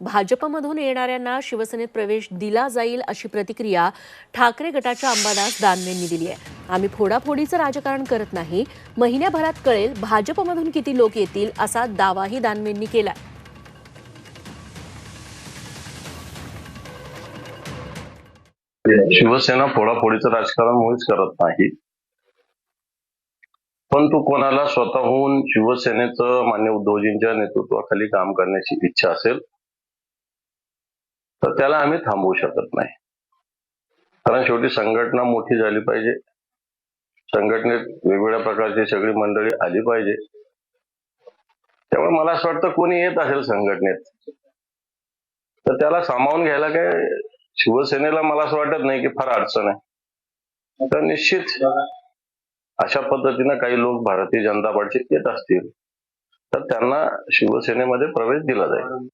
भाजपमधून येणाऱ्यांना शिवसेनेत प्रवेश दिला जाईल अशी प्रतिक्रिया ठाकरे गटाच्या अंबादास दानवेंनी दिली आहे. आम्ही फोडाफोडीचं राजकारण करत नाही. महिन्याभरात कळेल भाजपमधून किती लोक येतील असा दावाही दानवेंनी केला शिवसेना फोडाफोडीचं राजकारण मुळीच करत नाही. पण तू कोणाला स्वतःहून शिवसेनेचं मान्य उद्धवजींच्या नेतृत्वाखाली काम करण्याची इच्छा असेल तर त्याला आम्ही थांबवू शकत नाही. कारण शेवटी संघटना मोठी झाली पाहिजे. संघटनेत वेगवेगळ्या प्रकारची सगळी मंडळी आली पाहिजे. त्यामुळे मला असं वाटतं कोणी येत असेल संघटनेत. तर त्याला सामावून घ्यायला काय शिवसेनेला मला असं वाटत नाही की फार अडचण आहे. तर निश्चित अशा पद्धतीनं काही लोक भारतीय जनता पार्टीचे येत असतील. तर त्यांना शिवसेनेमध्ये प्रवेश दिला जाईल.